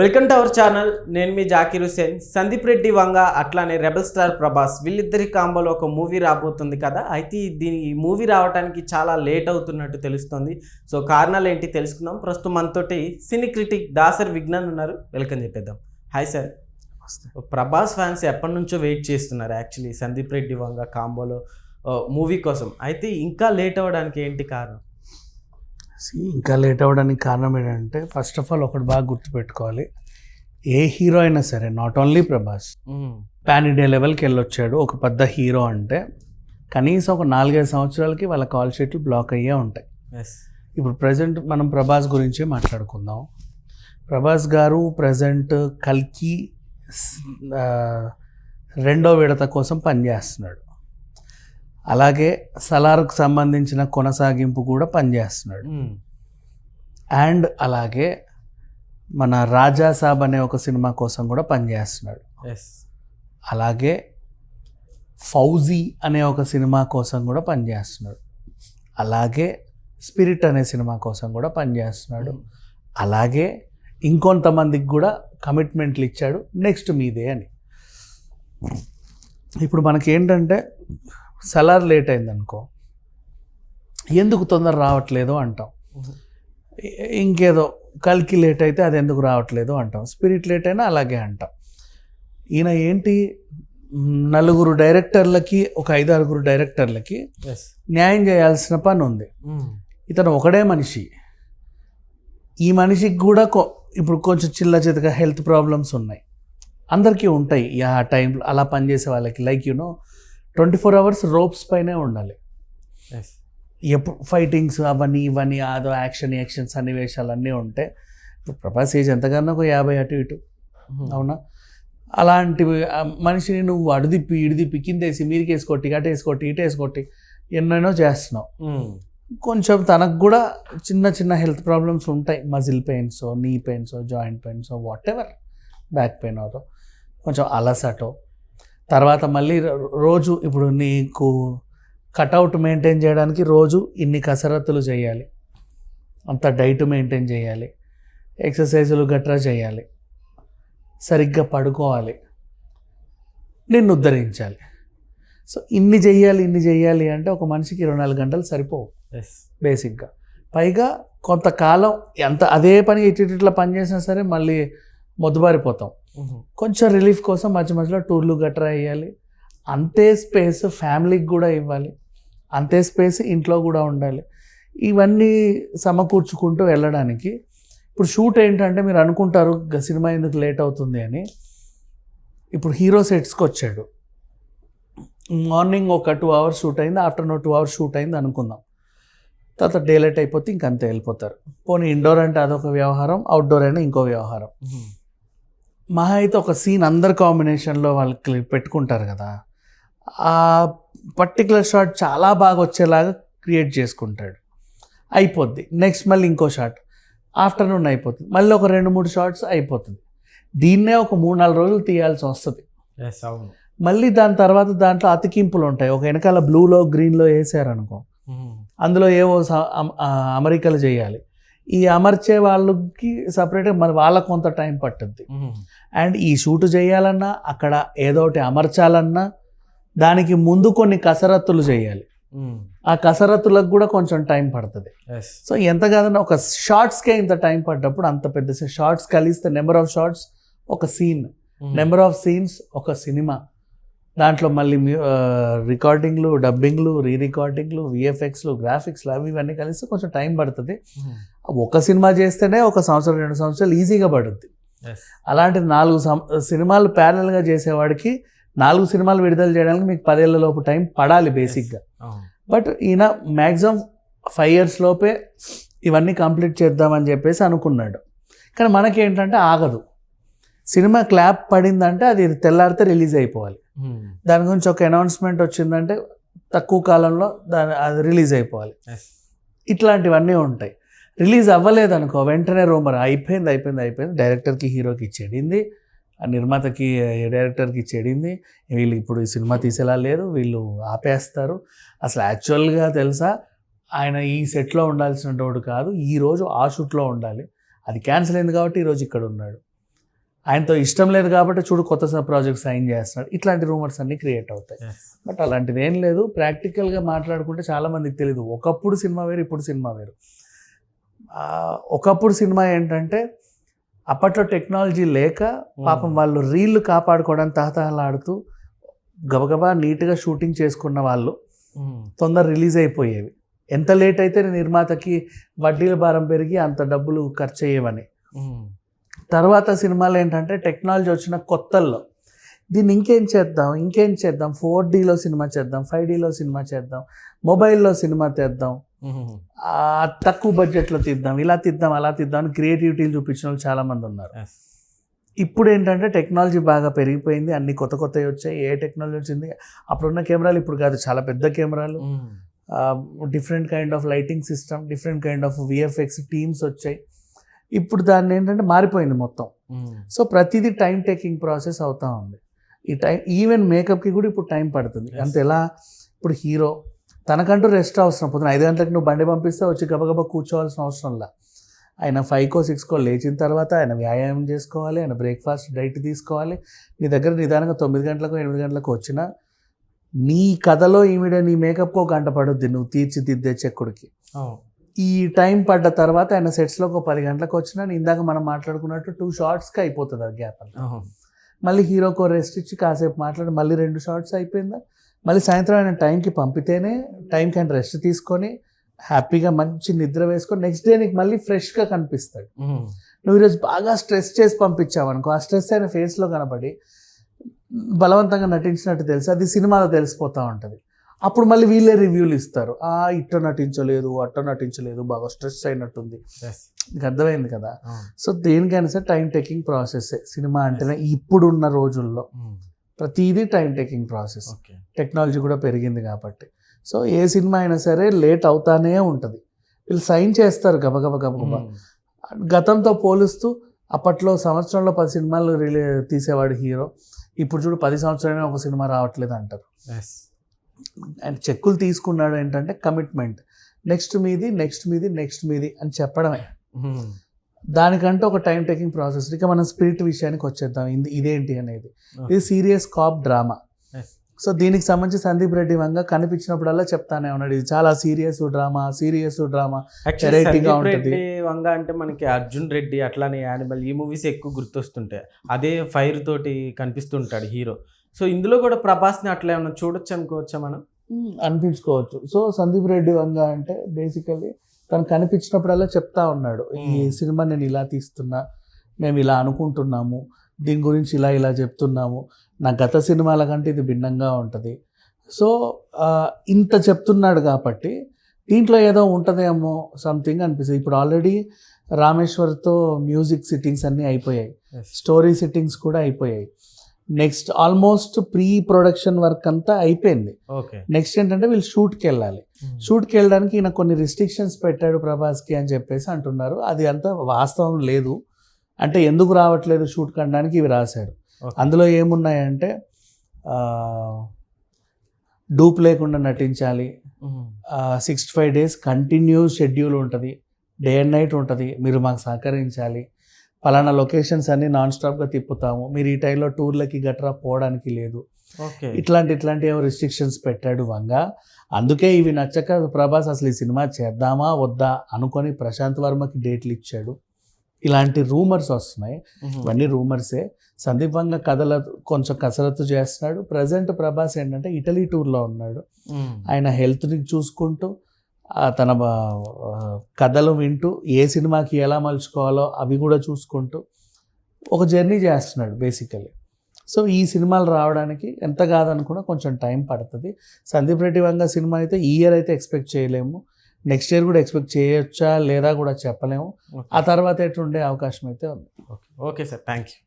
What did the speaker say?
Welcome to our channel. నేను మీ జాకీర్ హుసేన్ సందీప్ రెడ్డి వంగ అట్లానే rebel star Prabhas వీళ్ళిద్దరి కాంబోలో ఒక మూవీ రాబోతుంది కదా? అయితే దీని ఈ మూవీ రావడానికి చాలా లేట్ అవుతున్నట్టు తెలుస్తుంది. సో కారణాలు ఏంటి తెలుసుకుందాం. ప్రస్తుతం మనతోటి సినీ క్రిటిక్ దాసర్ విజ్ఞాన్ ఉన్నారు. వెల్కమ్ చెప్పేద్దాం. Hi sir. ప్రభాస్ ఫ్యాన్స్ ఎప్పటి నుంచో వెయిట్ చేస్తున్నారు యాక్చువల్లీ సందీప్ రెడ్డి వంగ కాంబోలో మూవీ కోసం. అయితే ఇంకా లేట్ అవ్వడానికి ఏంటి కారణం? ఇంకా లేట్ అవ్వడానికి కారణం ఏంటంటే ఫస్ట్ ఆఫ్ ఆల్ ఒకటి బాగా గుర్తుపెట్టుకోవాలి. ఏ హీరో అయినా సరే not only Prabhas pan India లెవెల్కి వెళ్ళొచ్చాడు ఒక పెద్ద హీరో అంటే కనీసం ఒక నాలుగైదు సంవత్సరాలకి వాళ్ళ కాల్ షీట్లు బ్లాక్ అయ్యే ఉంటాయి. ఇప్పుడు ప్రజెంట్ మనం ప్రభాస్ గురించే మాట్లాడుకుందాం. ప్రభాస్ గారు ప్రజెంట్ కల్కి రెండో విడత కోసం పనిచేస్తున్నాడు. అలాగే సలార్కు సంబంధించిన కొనసాగింపు కూడా పనిచేస్తున్నాడు. అండ్ అలాగే మన రాజా సాబ్ అనే ఒక సినిమా కోసం కూడా పనిచేస్తున్నాడు. ఎస్ అలాగే ఫౌజీ అనే ఒక సినిమా కోసం కూడా పనిచేస్తున్నాడు. అలాగే స్పిరిట్ అనే సినిమా కోసం కూడా పనిచేస్తున్నాడు. అలాగే ఇంకొంతమందికి కూడా కమిట్మెంట్లు ఇచ్చాడు నెక్స్ట్ మీదే అని. ఇప్పుడు మనకి ఏంటంటే సలార్ లేట్ అయిందనుకో. ఎందుకు తొందర రావట్లేదు అంటాం. ఇంకేదో కల్కి లేట్ అయితే అది ఎందుకు రావట్లేదు అంటాం. స్పిరిట్ లేట్ అయినా అలాగే అంటాం. ఈయన ఏంటి? నలుగురు డైరెక్టర్లకి ఒక ఐదు ఆరుగురు డైరెక్టర్లకి న్యాయం చేయాల్సిన పని ఉంది. ఇతను ఒకడే మనిషి. ఈ మనిషికి కూడా కొ- ఇప్పుడు కొంచెం చిల్ల చితక హెల్త్ ప్రాబ్లమ్స్ ఉన్నాయి. అందరికీ ఉంటాయి. ఆ టైంలో అలా పనిచేసే వాళ్ళకి like you know twenty four hours ropes పైనే ఉండాలి. ఎప్పుడు ఫైటింగ్స్ అవన్నీ ఇవన్నీ అదో యాక్షన్ యాక్షన్ సన్నివేశాలు అన్నీ ఉంటాయి ఇప్పుడు ప్రభాస్ ఏజ్ ఎంతగానో ఒక యాభై అటు ఇటు. అవునా? అలాంటి మనిషిని నువ్వు అడుదిప్పి ఇడిదిప్పి కిందేసి మీరికి వేసుకొట్టి అటు వేసుకొట్టి ఇటు వేసుకొట్టి ఎన్నెన్నో చేస్తున్నావు. కొంచెం తనకు కూడా చిన్న చిన్న హెల్త్ ప్రాబ్లమ్స్ ఉంటాయి. Muscle pains knee pains joint pains whatever back pain అవో కొంచెం అలసటో తర్వాత మళ్ళీ రోజు ఇప్పుడు నీకు కటౌట్ మెయింటైన్ చేయడానికి రోజు ఇన్ని కసరత్తులు చేయాలి. అంత డైట్ మెయింటైన్ చేయాలి. ఎక్సర్సైజులు గట్రా చేయాలి. సరిగ్గా పడుకోవాలి. నిన్ను ఉద్ధరించాలి. సో ఇన్ని చెయ్యాలి ఇన్ని చెయ్యాలి అంటే ఒక మనిషికి ఇరవై నాలుగు గంటలు సరిపోవు. ఎస్ బేసిక్గా. పైగా కొంతకాలం ఎంత అదే పని ఇటు ఇటు ఇట్లా పని చేసినా సరే మళ్ళీ మొద్దుబారిపోతాం. కొంచెం రిలీఫ్ కోసం మధ్య మధ్యలో టూర్లు గట్రా వేయాలి. అంతే స్పేస్ ఫ్యామిలీకి కూడా ఇవ్వాలి. అంతే స్పేస్ ఇంట్లో కూడా ఉండాలి. ఇవన్నీ సమకూర్చుకుంటూ వెళ్ళడానికి. ఇప్పుడు షూట్ ఏంటంటే మీరు అనుకుంటారు సినిమా ఎందుకు లేట్ అవుతుంది అని. ఇప్పుడు హీరో సెట్స్కి వచ్చాడు. మార్నింగ్ ఒక టూ అవర్స్ షూట్ అయింది ఆఫ్టర్నూన్ టూ అవర్స్ షూట్ అయింది అనుకుందాం. తర్వాత డే లైట్ అయిపోతే ఇంకంతే వెళ్ళిపోతారు. పోనీ ఇండోర్ అంటే అదొక వ్యవహారం అవుట్డోర్ అయినా ఇంకో వ్యవహారం. మహా అయితే ఒక సీన్ అందరు కాంబినేషన్లో వాళ్ళకి పెట్టుకుంటారు కదా. ఆ పర్టికులర్ షాట్ చాలా బాగా వచ్చేలాగా క్రియేట్ చేసుకుంటాడు. అయిపోద్ది. నెక్స్ట్ మళ్ళీ ఇంకో షాట్. ఆఫ్టర్నూన్ అయిపోతుంది. మళ్ళీ ఒక రెండు మూడు షార్ట్స్ అయిపోతుంది. దీన్నే ఒక మూడు నాలుగు రోజులు తీయాల్సి వస్తుంది. మళ్ళీ దాని తర్వాత దాంట్లో అతికింపులు ఉంటాయి. ఒక వెనకాల బ్లూలో గ్రీన్లో వేసారనుకో. అందులో ఏవో అమరికలు చేయాలి. ఈ అమర్చే వాళ్ళకి సపరేట్గా మరి వాళ్ళకు కొంత టైం పట్టుద్ది. అండ్ ఈ షూట్ చేయాలన్నా అక్కడ ఏదో ఒకటి అమర్చాలన్నా దానికి ముందు కొన్ని కసరత్తులు చేయాలి. ఆ కసరత్తులకు కూడా కొంచెం టైం పడుతుంది. సో ఎంత కాదన్నా ఒక షార్ట్స్కే ఇంత టైం పడ్డప్పుడు అంత పెద్ద షార్ట్స్ కలిస్తే నెంబర్ ఆఫ్ షార్ట్స్ ఒక సీన్ నెంబర్ ఆఫ్ సీన్స్ ఒక సినిమా దాంట్లో మళ్ళీ రికార్డింగ్లు డబ్బింగ్లు రీ రికార్డింగ్లు విఎఫ్ఎక్స్లు గ్రాఫిక్స్లు అవి ఇవన్నీ కలిసి కొంచెం టైం పడుతుంది. ఒక సినిమా చేస్తేనే ఒక సంవత్సరం రెండు సంవత్సరాలు ఈజీగా పడుద్ది. ఎస్ అలాంటి నాలుగు సినిమాలు ప్యారల్గా చేసేవాడికి నాలుగు సినిమాలు విడుదల చేయడానికి మీకు పదేళ్ళ లోపు టైం పడాలి బేసిక్గా బట్ ఈయన మ్యాక్సిమం ఫైవ్ ఇయర్స్ లోపే ఇవన్నీ కంప్లీట్ చేద్దామని చెప్పేసి అనుకున్నాడు. కానీ మనకేంటంటే ఆగదు. సినిమా క్లాప్ పడిందంటే అది తెల్లారితే రిలీజ్ అయిపోవాలి. దాని గురించి ఒక అనౌన్స్మెంట్ వచ్చిందంటే తక్కువ కాలంలో దాని అది రిలీజ్ అయిపోవాలి. ఇట్లాంటివన్నీ ఉంటాయి. రిలీజ్ అవ్వలేదు అనుకో వెంటనే రూమర్ అయిపోయింది అయిపోయింది అయిపోయింది. డైరెక్టర్కి హీరోకి ఇచ్చేడింది. ఆ నిర్మాతకి డైరెక్టర్కి ఇచ్చేడింది. వీళ్ళు ఇప్పుడు ఈ సినిమా తీసేలా లేరు వీళ్ళు ఆపేస్తారు. అసలు యాక్చువల్గా తెలుసా? ఆయన ఈ సెట్లో ఉండాల్సిన వాడు కాదు ఈ రోజు ఆ షూట్లో ఉండాలి. అది క్యాన్సిల్ అయింది కాబట్టి ఈరోజు ఇక్కడ ఉన్నాడు. ఆయనతో ఇష్టం లేదు కాబట్టి చూడు కొత్త ప్రాజెక్ట్ సైన్ చేస్తున్నాడు. ఇట్లాంటి రూమర్స్ అన్ని క్రియేట్ అవుతాయి. బట్ అలాంటిది ఏం లేదు. ప్రాక్టికల్గా మాట్లాడుకుంటే చాలా మందికి తెలియదు ఒకప్పుడు సినిమా వేరు ఇప్పుడు సినిమా వేరు. ఒకప్పుడు సినిమా ఏంటంటే అప్పట్లో టెక్నాలజీ లేక పాపం వాళ్ళు రీళ్ళు కాపాడుకోవడానికి తహతహలాడుతూ గబగబా నీట్గా షూటింగ్ చేసుకున్న వాళ్ళు తొందర రిలీజ్ అయిపోయేవి. ఎంత లేట్ అయితే నిర్మాతకి వడ్డీల భారం పెరిగి అంత డబ్బులు ఖర్చు అయ్యేవని. తర్వాత సినిమాలు ఏంటంటే టెక్నాలజీ వచ్చిన కొత్తల్లో. దీన్ని ఇంకేం చేద్దాం ఇంకేం చేద్దాం? ఫోర్ డీలో సినిమా చేద్దాం ఫైవ్ డీలో సినిమా చేద్దాం మొబైల్లో సినిమా తెద్దాం. తక్కువ బడ్జెట్లో తీద్దాం ఇలా తీద్దాం అలా తీద్దాం అని క్రియేటివిటీలు చూపించిన వాళ్ళు చాలామంది ఉన్నారు. ఇప్పుడు ఏంటంటే టెక్నాలజీ బాగా పెరిగిపోయింది అన్ని కొత్త కొత్తవి వచ్చాయి ఏ టెక్నాలజీ వచ్చింది? అప్పుడున్న కెమెరాలు ఇప్పుడు కాదు చాలా పెద్ద కెమెరాలు. Different kind of lighting system different kind of VFX teams వచ్చాయి. ఇప్పుడు దాన్ని ఏంటంటే మారిపోయింది మొత్తం. సో ప్రతిదీ టైం టేకింగ్ ప్రాసెస్ అవుతా ఉంది. ఈ టైం ఈవెన్ మేకప్కి కూడా ఇప్పుడు టైం పడుతుంది. అంత ఎలా? ఇప్పుడు హీరో తనకంటూ రెస్ట్ అవసరం. పొద్దున ఐదు గంటలకు నువ్వు బండి పంపిస్తే వచ్చి గబగబా కూర్చోవాల్సిన అవసరంలా ఆయన ఫైవ్కో సిక్స్కో లేచిన తర్వాత ఆయన వ్యాయామం చేసుకోవాలి ఆయన బ్రేక్ఫాస్ట్ డైట్ తీసుకోవాలి. నీ దగ్గర నిదానంగా తొమ్మిది గంటలకు ఎనిమిది గంటలకు వచ్చినా నీ కథలో ఈవిడ నీ మేకప్కి ఒక గంట పడుద్ది. నువ్వు తీర్చిదిద్దే చెక్కుడికి. ఈ టైం పడ్డ తర్వాత ఆయన సెట్స్లో ఒక పది గంటలకు వచ్చినా ఇందాక మనం మాట్లాడుకున్నట్టు టూ షార్ట్స్కి అయిపోతుంది ఆ గ్యాప్ అంతా. మళ్ళీ హీరోకో రెస్ట్ ఇచ్చి కాసేపు మాట్లాడి మళ్ళీ రెండు షార్ట్స్ అయిపోయిందా? మళ్ళీ సాయంత్రం ఆయన టైంకి పంపితేనే టైంకి ఆయన రెస్ట్ తీసుకొని హ్యాపీగా మంచి నిద్ర వేసుకొని నెక్స్ట్ డే నీకు మళ్ళీ ఫ్రెష్గా కనిపిస్తాడు. నువ్వు ఈరోజు బాగా స్ట్రెస్ చేసి పంపించావు అనుకో ఆ స్ట్రెస్ ఆయన ఫేస్లో కనబడి బలవంతంగా నటించినట్టు తెలుసు అది సినిమాలో తెలిసిపోతూ ఉంటుంది. అప్పుడు మళ్ళీ వీళ్ళే రివ్యూలు ఇస్తారు. ఆ ఇట్ట నటించలేదు అట్ట నటించలేదు బాగా స్ట్రెస్ అయినట్టుంది. నీకు అర్థమైంది కదా? సో దేనికైనా సరే టైం టేకింగ్ ప్రాసెస్ సినిమా అంటేనే ఇప్పుడున్న రోజుల్లో ప్రతిదీ టైం టేకింగ్ ప్రాసెస్ టెక్నాలజీ కూడా పెరిగింది కాబట్టి. సో ఏ సినిమా అయినా సరే లేట్ అవుతానే ఉంటుంది. వీళ్ళు సైన్ చేస్తారు గబగబ గబగబా గతంతో పోలుస్తూ అప్పట్లో సంవత్సరంలో పది సినిమాలు రిలీ తీసేవాడు హీరో. ఇప్పుడు చూడు పది సంవత్సరాలైనా ఒక సినిమా రావట్లేదు అంటారు. అండ్ చెక్కులు తీసుకున్నాడు ఏంటంటే కమిట్మెంట్ నెక్స్ట్ మీది నెక్స్ట్ మీది నెక్స్ట్ మీది అని చెప్పడమే. దానికంటే ఒక టైం టేకింగ్ ప్రాసెస్ ఇక మనం స్పిరిట్ విషయానికి వచ్చేద్దాం. ఇది- ఇదేంటి అనేది. ఇది సీరియస్ కాప్ డ్రామా సో దీనికి సంబంధించి సందీప్ రెడ్డి వంగ కనిపించినప్పుడల్లా చెప్తానే ఉన్నాడు. ఇది చాలా serious drama serious drama Variety గా ఉంటది. వంగ అంటే మనకి అర్జున్ రెడ్డి అట్లానే యానిమల్. ఈ మూవీస్ ఎక్కువ గుర్తొస్తుంటాయి. అదే ఫైర్ తోటి కనిపిస్తుంటాడు హీరో. సో ఇందులో కూడా ప్రభాస్ని అట్లా ఏమన్నా చూడొచ్చు అనుకోవచ్చా మనం? అనిపించుకోవచ్చు. సో సందీప్ రెడ్డి వంగ అంటే బేసికలీ తను కనిపించినప్పుడల్లా చెప్తా ఉన్నాడు ఈ. సినిమా నేను ఇలా తీస్తున్నా మేము ఇలా అనుకుంటున్నాము దీని గురించి ఇలా ఇలా చెప్తున్నాము నా గత సినిమాల కంటే ఇది భిన్నంగా ఉంటుంది. సో ఇంత చెప్తున్నాడు కాబట్టి దీంట్లో ఏదో ఉంటుందేమో సంథింగ్ అనిపిస్తుంది. ఇప్పుడు ఆల్రెడీ రామేశ్వర్తో మ్యూజిక్ సిట్టింగ్స్ అన్నీ అయిపోయాయి. స్టోరీ సిట్టింగ్స్ కూడా అయిపోయాయి. Next almost pre production work అంతా అయిపోయింది. నెక్స్ట్ ఏంటంటే వీళ్ళు షూట్కి వెళ్ళాలి. షూట్కి వెళ్ళడానికి ఈయన కొన్ని రిస్ట్రిక్షన్స్ పెట్టాడు ప్రభాస్కి అని చెప్పేసి అంటున్నారు. అది అంతా వాస్తవం లేదు. అంటే ఎందుకు రావట్లేదు షూట్ కనడానికి ఇవి రాశాడు. అందులో ఏమున్నాయంటే డూప్ లేకుండా నటించాలి. Sixty five days continuous schedule ఉంటుంది. డే అండ్ నైట్ ఉంటుంది. మీరు మాకు సహకరించాలి. పలానా లొకేషన్స్ అన్ని నాన్ స్టాప్గా తిప్పుతాము. మీరు ఈ టైంలో టూర్లకి గట్రా పోవడానికి లేదు. ఇట్లాంటి ఇట్లాంటి ఏమో రిస్ట్రిక్షన్స్ పెట్టాడు వంగ. అందుకే ఇవి నచ్చక ప్రభాస్ అసలు ఈ సినిమా చేద్దామా వద్దా అనుకొని ప్రశాంత్ వర్మకి డేట్లు ఇచ్చాడు. ఇలాంటి రూమర్స్ వస్తున్నాయి. ఇవన్నీ రూమర్సే సందీప్ వంగ కథల కొంచెం కసరత్తు చేస్తున్నాడు. ప్రజెంట్ ప్రభాస్ ఏంటంటే ఇటలీ టూర్లో ఉన్నాడు. ఆయన హెల్త్ని చూసుకుంటూ తన కథలు వింటూ ఏ సినిమాకి ఎలా మలుచుకోవాలో అవి కూడా చూసుకుంటూ ఒక జర్నీ చేస్తున్నాడు బేసికలీ సో ఈ సినిమాలు రావడానికి ఎంత కాదనుకున్నా కొంచెం టైం పడుతుంది. సందీప్ రెడ్డి వంగ సినిమా అయితే ఈ ఇయర్ అయితే ఎక్స్పెక్ట్ చేయలేము. నెక్స్ట్ ఇయర్ కూడా ఎక్స్పెక్ట్ చేయొచ్చా లేదా కూడా చెప్పలేము. ఆ తర్వాత ఎటు ఉండే అవకాశం అయితే ఉంది. Okay. Okay sir. Thank you